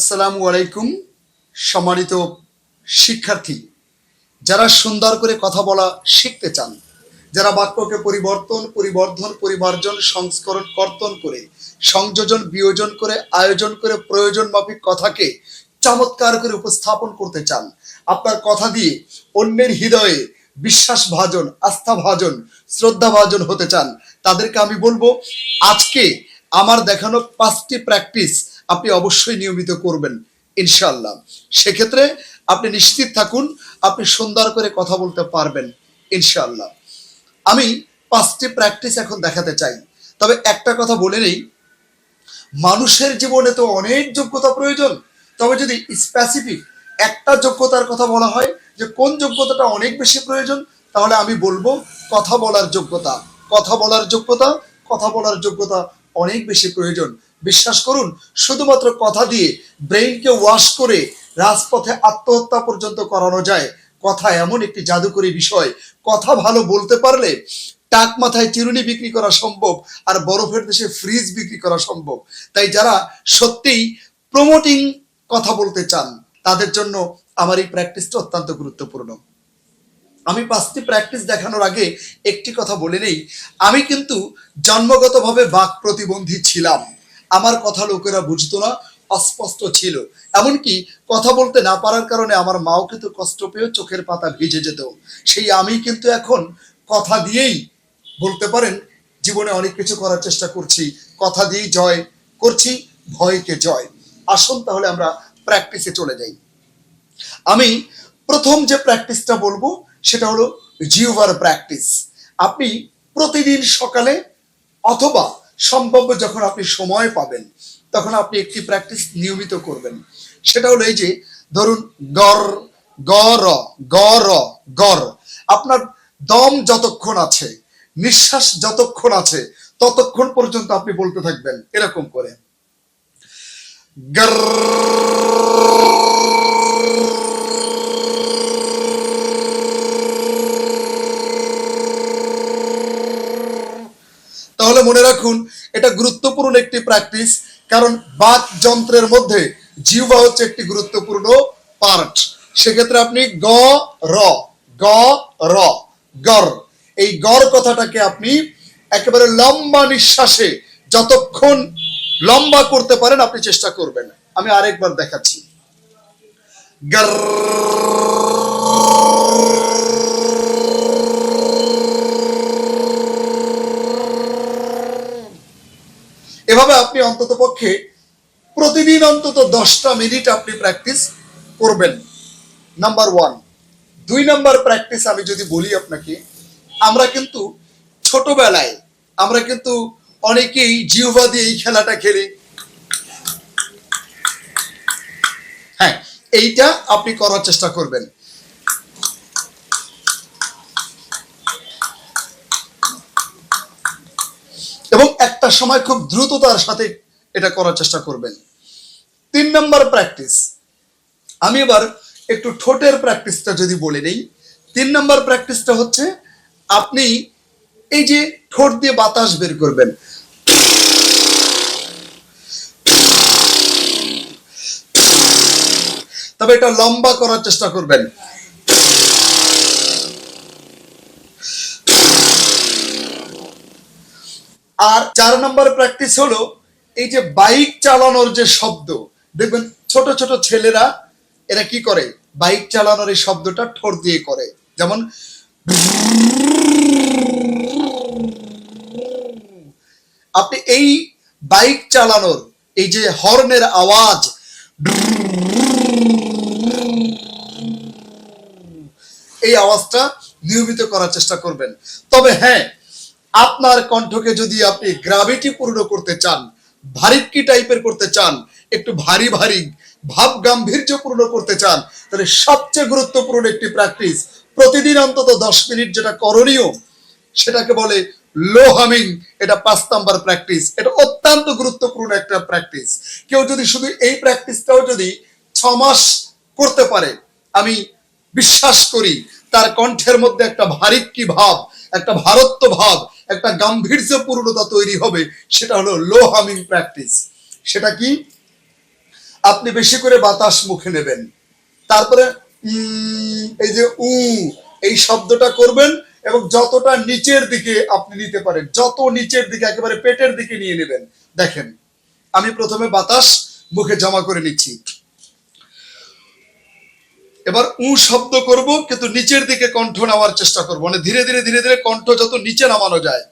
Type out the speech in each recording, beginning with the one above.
আসসালামু আলাইকুম, সম্মানিত শিক্ষার্থী। যারা সুন্দর করে কথা বলা শিখতে চান, যারা বাক্যকে পরিবর্তন, পরিবর্ধন, পরিমার্জন, সংস্করণ, কর্তন করে, সংযোজন, বিয়োজন করে, আয়োজন করে, প্রয়োজন মাফিক কথাকে চমৎকার করে উপস্থাপন করতে চান, আপনার কথা দিয়ে অন্যের হৃদয়ে বিশ্বাস ভাজন, আস্থা ভাজন, শ্রদ্ধা ভাজন হতে চান, তাদেরকে আমি বলব, আজকে আমার দেখানো পাঁচটি প্র্যাকটিস আপনি অবশ্যই নিয়মিত করবেন ইনশাল্লাহ সেক্ষেত্রে আপনি নিশ্চিত থাকুন, আপনি সুন্দর করে কথা বলতে পারবেন ইনশাল্লাহ আমি পাঁচটি প্র্যাকটিস এখন দেখাতে চাই। তবে একটা কথা বলে নেই, মানুষের জীবনে তো অনেক যোগ্যতা প্রয়োজন। তবে যদি স্পেসিফিক একটা যোগ্যতার কথা বলা হয় যে কোন যোগ্যতাটা অনেক বেশি প্রয়োজন, তাহলে আমি বলব কথা বলার যোগ্যতা। কথা বলার যোগ্যতা, কথা বলার যোগ্যতা অনেক বেশি প্রয়োজন। বিশ্বাস করুন, শুধুমাত্র কথা দিয়ে ব্রেইনকে ওয়াশ করে রাজপথে আত্মহত্যা পর্যন্ত করানো যায়। কথা এমন একটি জাদুকরী বিষয়। কথা ভালো বলতে পারলে টাক মাথায় চিরুনি বিক্রি করা সম্ভব আর বরফের দেশে ফ্রিজ বিক্রি করা সম্ভব। তাই যারা সত্যিই প্রমোটিং কথা বলতে চান, তাদের জন্য আমার এই প্র্যাকটিসটা অত্যন্ত গুরুত্বপূর্ণ। আমি পাঁচটি প্র্যাকটিস দেখানোর আগে একটি কথা বলে নেই। আমি কিন্তু জন্মগতভাবে বাক প্রতিবন্ধী ছিলাম। আমার কথা লোকেরা বুঝতো না, অস্পষ্ট ছিল। এমনকি কথা বলতে না পারার কারণে আমার মাও কিন্তু কষ্ট পেয়েও চোখের পাতা ভিজে যেত। সেই আমি কিন্তু এখন কথা দিয়েই বলতে পারেন, জীবনে অনেক কিছু করার চেষ্টা করছি। কথা দিয়েই জয় করছি, ভয়কে জয়। আসুন তাহলে আমরা প্র্যাকটিসে চলে যাই। আমি প্রথম যে প্র্যাকটিসটা বলব, সেটা হলো জিওভার প্র্যাকটিস। আপনি প্রতিদিন সকালে অথবা সম্ভব যখন আপনি সময় পাবেন, তখন আপনি একটি প্র্যাকটিস নিয়মিত করবেন। সেটা হলো এই যে, ধরুন গর গর গর গর আপনার দম যতক্ষণ আছে, নিঃশ্বাস যতক্ষণ আছে, ততক্ষণ পর্যন্ত আপনি বলতে থাকবেন, এরকম করে। গর তাহলে মনে রাখুন, এটা গুরুত্বপূর্ণ একটি প্র্যাকটিস কারণ বাক যন্ত্রের মধ্যে জিহ্বা হচ্ছে একটি গুরুত্বপূর্ণ পার্ট সেক্ষেত্রে আপনি গ, র গ, র, গর। এই গর কথাটাকে আপনি একেবারে লম্বা নিঃশ্বাসে যতক্ষণ লম্বা করতে পারেন, আপনি চেষ্টা করবেন। আমি আরেকবার দেখাচ্ছি। গর এভাবে আপনি অন্তত পক্ষে প্রতিদিন অন্তত দশটা মিনিট আপনি প্র্যাকটিস করবেন। নাম্বার ওয়ান দুই নাম্বার প্র্যাকটিস আমি যদি বলি আপনাকে, আমরা কিন্তু ছোটবেলায়, আমরা কিন্তু অনেকেই জিহ্বা দিয়ে এই খেলাটা খেলি। হ্যাঁ এইটা আপনি করার চেষ্টা করবেন এবং একটা সময় খুব দ্রুততার সাথে এটা করার চেষ্টা করবেন। তিন নম্বর প্র্যাকটিস আমি এবার একটু ঠোঁটের প্র্যাকটিসটা যদি বলে নেই, তিন নম্বর প্র্যাকটিসটা হচ্ছে আপনি এই যে ঠোঁট দিয়ে বাতাস বের করবেন। তবে এটা লম্বা করার চেষ্টা করবেন। আর চার নম্বর প্র্যাকটিস হলো এই যে বাইক চালানোর যে শব্দ। দেখবেন ছোট ছোট ছেলেরা এরা কি করে? বাইক চালানোর এই শব্দটা ঠোঁট দিয়ে করে। যেমন আপনি এই বাইক চালানোর এই যে হর্নের আওয়াজ, এই আওয়াজটা নিয়মিত করার চেষ্টা করবেন। তবে হ্যাঁ আপনার কণ্ঠকে যদি আপনি গ্রাভিটি পূর্ণ করতে চান ভারিক্কি টাইপের করতে চান, একটু ভারী ভারী ভাব গাম্ভীর্য পূর্ণ করতে চান, তাহলে সবচেয়ে গুরুত্বপূর্ণ একটি প্র্যাকটিস প্রতিদিন অন্তত দশ মিনিট যেটা করণীয়, সেটাকে বলে লো হামিং এটা পাঁচ নাম্বার প্র্যাকটিস এটা অত্যন্ত গুরুত্বপূর্ণ একটা প্র্যাকটিস কেউ যদি শুধু এই প্র্যাকটিসটাও যদি ছ মাস করতে পারে, আমি বিশ্বাস করি তার কণ্ঠের মধ্যে একটা ভারিক্কি ভাব, একটা ভারত্ব ভাব, একটা গাম্ভীর্যপূর্ণতা তৈরি হবে, সেটা হলো লো হামিং প্র্যাকটিস। সেটা কি? আপনি বেশি করে বাতাস মুখে নেবেন। তারপরে এই যে উ, এই শব্দটা করবেন এবং যতটা নিচের দিকে আপনি নিতে পারেন, যত নিচের দিকে, একেবারে পেটের দিকে নিয়ে নেবেন। দেখেন, আমি প্রথমে বাতাস মুখে জমা করে নিচ্ছি। এবার উ শব্দ করব, কিন্তু নিচের দিকে কণ্ঠ নামার চেষ্টা করব। মানে ধীরে ধীরে ধীরে ধীরে কণ্ঠ যত নিচে নামানো যায়।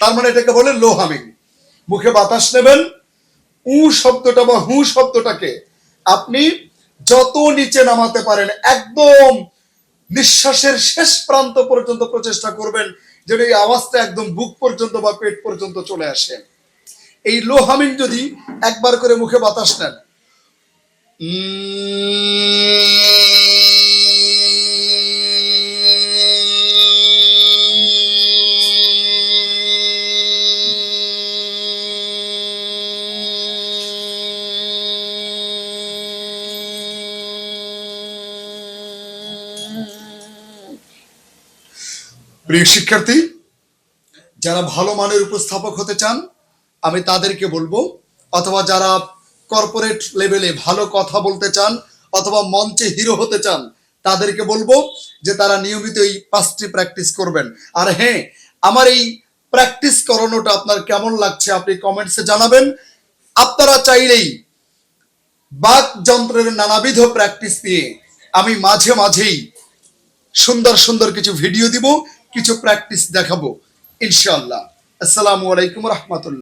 তার মানে এটাকে বলে লো হামিং মুখে বাতাস নেবেন, উ শব্দটা বা হু শব্দটাকে আপনি যত নিচে নামাতে পারেন, একদম নিঃশ্বাসের শেষ প্রান্ত পর্যন্ত প্রচেষ্টা করবেন যেন এই আওয়াজটা একদম বুক পর্যন্ত বা পেট পর্যন্ত চলে আসে। এই লো হামিং যদি একবার করে মুখে বাতাস নেন প্রিয় শিক্ষার্থী, যারা ভালো মানের উপস্থাপক হতে চান, আমি তাদেরকে বলব, অথবা যারা কর্পোরেট লেভেলে ভালো কথা বলতে চান, অথবা মঞ্চে হিরো হতে চান, তাদেরকে বলব যে তারা নিয়মিত এই পাঁচটি প্র্যাকটিস করবেন। আর হ্যাঁ আমার এই প্র্যাকটিস করানোটা আপনার কেমন লাগছে আপনি কমেন্টসে জানাবেন। আপনারা চাইলেই বাক যন্ত্রের নানাবিধ প্র্যাকটিস নিয়ে আমি মাঝে মাঝেই সুন্দর সুন্দর কিছু ভিডিও দিব। কিছু প্র্যাকটিস দেখাবো ইনশাল্লাহ আসসালামু আলাইকুম রহমতুল্লাহ।